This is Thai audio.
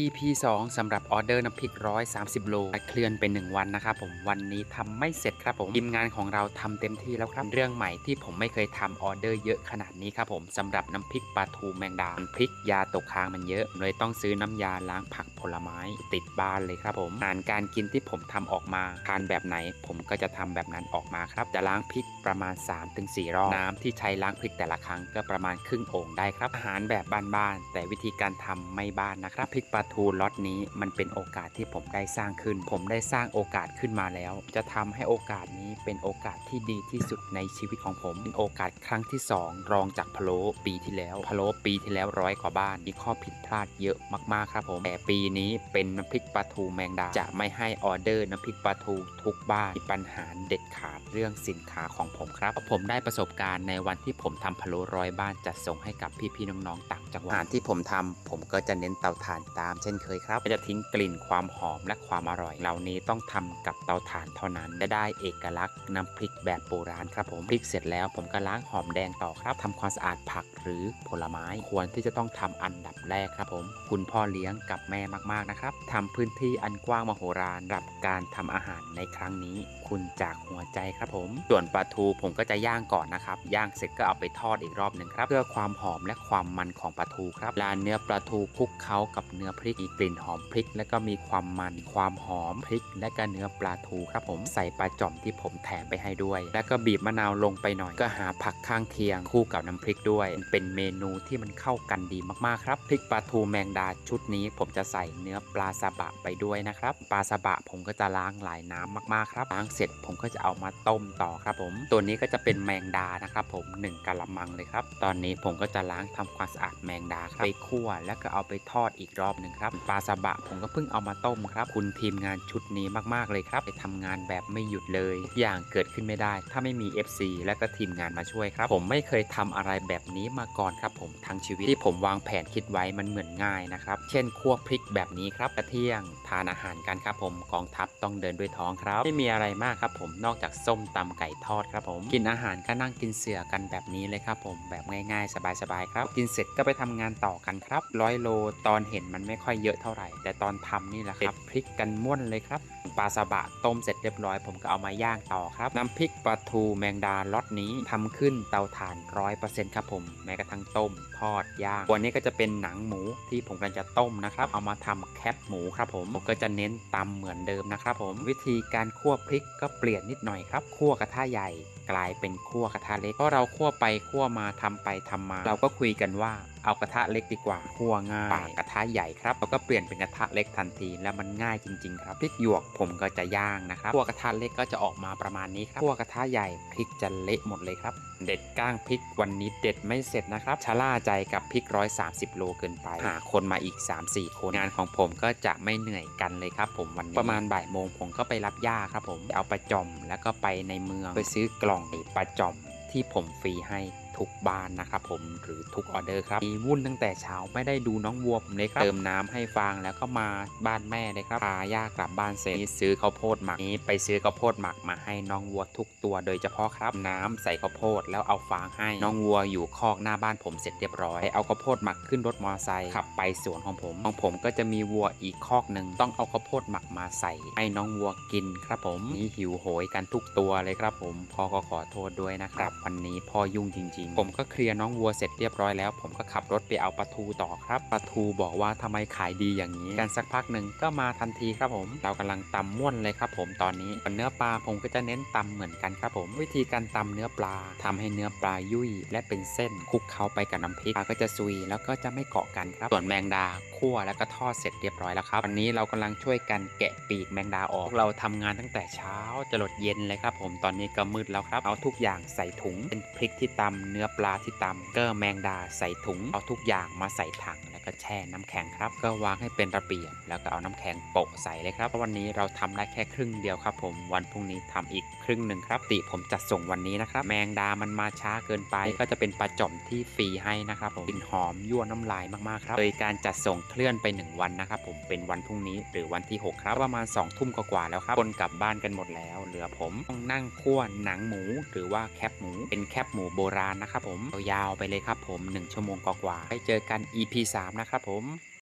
EP 2สำหรับออเดอร์น้ำพริก 130 โลเคลื่อนเป็น 1 วันนะครับผมวันนี้ทำไม่เสร็จครับผมทีมงานของเราทำเต็มที่แล้วครับ เรื่องใหม่ที่ผมไม่เคยทำออเดอร์เยอะขนาดนี้ครับผมสำหรับน้ำพริกปลาทูแมงดาพริกยาตกค้างมันเยอะเลยต้องซื้อน้ำยาล้างผักผลไม้ติดบ้านเลยครับผมอาหารการกินที่ผมทำออกมาทานแบบไหน ผมก็จะทำแบบนั้นออกมาครับจะล้างพริกประมาณ 3-4 รอบน้ำที่ใช้ล้างพริกแต่ละครั้งก็ประมาณครึ่งโอ่งได้ครับอาหารแบบบ้านๆแต่วิธีการทำไม่บ้านนะครับพริกปลาทูล็อตนี้มันเป็นโอกาสที่ผมได้สร้างขึ้น ผมได้สร้างโอกาสขึ้นมาแล้ว จะทำให้โอกาสนี้เป็นโอกาสที่ดีที่สุดในชีวิตของผมเป็นโอกาสครั้งที่ 2 รองจากพะโล้ปีที่แล้วพะโล้ปีที่แล้วร้อยกว่าบ้านมีข้อผิดพลาดเยอะมากๆครับผมแต่ปีนี้เป็นน้ำพริกปลาทูแมงดาจะไม่ให้ออเดอร์น้ำพริกปลาทูทุกบ้านมีปัญหาเด็ดขาดเรื่องสินค้าของผมครับเพราะผมได้ประสบการณ์ในวันที่ผมทำพะโล้ร้อยบ้านจัดส่งให้กับพี่ๆน้องๆต่างจังหวัดอาหารที่ผมทำผมก็จะเน้นเตาถ่านตามเช่นเคยครับจะทิ้งกลิ่นความหอมและความอร่อย เหล่านี้ต้องทำกับเตาถ่านเท่านั้นจะได้เอกลักษณ์น้ำพริกแบบโบราณครับผมพริกเสร็จแล้วผมก็ล้างหอมแดงต่อครับทำความสะอาดผักหรือผลไม้ควรที่จะต้องทำอันดับแรกครับผม คุณพ่อเลี้ยงกับแม่มากๆนะครับทำพื้นที่อันกว้างมโหฬารรับการทำอาหารในครั้งนี้ คุณจากหัวใจครับผม ส่วนปลาทูผมก็จะย่างก่อนนะครับ ย่างเสร็จก็เอาไปทอดอีกรอบหนึ่งครับ เพื่อความหอมและความมันของปลาทูครับลาเนื้อปลาทูคลุกเคล้ากับเนื้อพริกมีกลิ่นหอมพริก และก็มีความมันความหอมพริก และก็เนื้อปลาทูครับผมใส่ปลาจ่อมที่ผมแถมไปให้ด้วย แล้วก็บีบมะนาวลงไปหน่อย ก็หาผักข้างเคียงคู่กับน้ำพริกด้วย เป็นเมนูที่มันเข้ากันดีมากๆครับพริกปลาทูแมงดาชุดนี้ ผมจะใส่เนื้อปลาซาบะไปด้วยนะครับปลาซาบะผมก็จะล้างหลายน้ำมากๆครับล้างเสร็จผมก็จะเอามาต้มต่อครับผม ตัวนี้ก็จะเป็นแมงดานะครับผม1กะละมังเลยครับ ตอนนี้ผมก็จะล้างทำความสะอาดแมงดาครับไปคั่วแล้วก็เอาไปทอดอีกรอบหนึ่งครับปลาซาบะผมก็เพิ่งเอามาต้มครับ คุณทีมงานชุดนี้มากๆเลยครับไปทำงานแบบไม่หยุดเลยอย่างเกิดขึ้นไม่ได้ ถ้าไม่มี FC และก็ทีมงานมาช่วยครับ ผมไม่เคยทำอะไรแบบนี้มาก่อนครับผมทั้งชีวิตที่ผมวางแผนคิดไว้มันเหมือนง่ายนะครับ เช่นคั่วพริกแบบนี้ครับกระเที่ยง ทานอาหารกันครับผมกองทัพต้องเดินด้วยท้องครับ ไม่มีอะไรมากครับผมนอกจากส้มตำไก่ทอดครับผมกินอาหารก็นั่งกินเสือกันแบบนี้เลยครับผมแบบง่ายๆ สบายๆครับ กินเสร็จก็ไปทำงานต่อกันครับร้อยโลตอนเห็นมันไม่ค่อยเยอะเท่าไหร่ แต่ตอนทำนี่แหละครับพริกกันม่วนเลยครับปลาซาบะต้มเสร็จเรียบร้อย ผมก็เอามาย่างต่อครับ น้ำพริกปลาทูแมงดาล็อตนี้ทำขึ้นเตาถ่านร้อยเปอร์เซ็นต์ครับผม แม้กระทั่งต้ม ทอดย่างวันนี้ก็จะเป็นหนังหมูที่ผมกำลังจะต้มนะครับ เอามาทำแคปหมูครับผมผมก็จะเน้นตำเหมือนเดิมนะครับผมวิธีการคั่วพริกก็เปลี่ยนนิดหน่อยครับคั่วกระทะใหญ่กลายเป็นคั่วกระทะเล็กเพราะเราคั่วไปคั่วมาทำไปทำมา เราก็คุยกันว่าเอากระทะเล็กดีกว่าคั่วง่ายปากกระทะใหญ่ครับเราก็เปลี่ยนเป็นกระทะเล็กทันที แล้วมันง่ายจริง ๆ ครับพริกหยวกผมก็จะย่างนะครับคั่วกระทะเล็กก็จะออกมาประมาณนี้ครับคั่วกระทะใหญ่พริกจะเละหมดเลยครับ เด็ดก้างพริกวันนี้เด็ดไม่เสร็จนะครับชะล่าใจกับพริกร้อยสาโลเกินไป หาคนมาอีก 3-4 คนงานของผมก็จะไม่เหนื่อยกันเลยครับ ผมวันนี้ประมาณบ่ายโมงผมก็ไปรับย่าครับผมเอาปลาจอมแล้วก็ไปในเมืองไปซื้อกล่องปลาจอมที่ผมฟรีให้ ทุกบ้านนะครับผมหรือทุกออเดอร์ครับมีวุ่นตั้งแต่เช้าไม่ได้ดูน้องวัวผมเลยครับเติมน้ำให้ฟางแล้วก็มาบ้านแม่เลยครับพาย่ากลับบ้านเสร็จนี่ซื้อข้าวโพดหมักนี้ไปซื้อข้าวโพดหมักมาให้น้องวัวทุกตัวโดยเฉพาะครับ น้ำใส่ข้าวโพดแล้วเอาฟางให้น้องวัวอยู่คอกหน้าบ้านผมเสร็จเรียบร้อยเอาข้าวโพดหมักขึ้นรถมอเตอร์ไซค์ขับไปสวนของผมของผมก็จะมีวัวอีกคอกหนึ่งต้องเอาข้าวโพดหมักมาใส่ให้น้องวัวกินครับผมนี่หิวโหยกันทุกตัวเลยครับผมพ่อก็ขอโทษด้วยนะครับวันนี้พ่อยุ่งจริงๆผมก็เคลียร์น้องวัวเสร็จเรียบร้อยแล้ว ผมก็ขับรถไปเอาปลาทูต่อครับปลาทูบอกว่าทำไมขายดีอย่างนี้ กันสักพักหนึ่งก็มาทันทีครับผม เรากำลังตำม่วนเลยครับผมตอนนี้เนื้อปลาผมก็จะเน้นตำเหมือนกันครับผม วิธีการตำเนื้อปลาทำให้เนื้อปลายุ่ยและเป็นเส้นคลุกเคล้าไปกับน้ำพริกปลาก็จะซุยแล้วก็จะไม่เกาะกันครับส่วนแมงดาคั่วแล้วก็ทอดเสร็จเรียบร้อยแล้วครับวันนี้เรากำลังช่วยกันแกะปีกแมงดาออก เราทำงานตั้งแต่เช้าจะหลดเย็นเลยครับผมตอนนี้ก็มืดแล้วครับ เอาทุกอย่างใส่ถุงเป็นพริกที่ตำเนื้อปลาที่ตำก็แมงดาใส่ถุงเอาทุกอย่างมาใส่ถัง ก็แช่น้ำแข็งครับ ก็วางให้เป็นระเบียบ แล้วก็เอาน้ำแข็งโปะใส่เลยครับวันนี้เราทำได้แค่ครึ่งเดียวครับ ผมวันพรุ่งนี้ทำอีกครึ่งหนึ่งครับ ติผมจัดส่งวันนี้นะครับ แมงดามันมาช้าเกินไป ก็จะเป็นปลาจ่อมที่ฟรีให้นะครับผมกลิ่นหอมยั่วน้ำลายมากๆครับโดยการจัดส่งเคลื่อนไป 1 วันนะครับผมเป็นวันพรุ่งนี้หรือวันที่ 6 ครับประมาณ2ทุ่มกว่าแล้วครับคนกลับบ้านกันหมดแล้วเหลือผมต้องนั่งคั่วหนังหมู หรือว่าแคบหมูเป็นแคบหมูโบราณนะครับผมยาวไปเลยครับผม 1 ชั่วโมงกว่าๆไปเจอกัน EP 3นะครับผม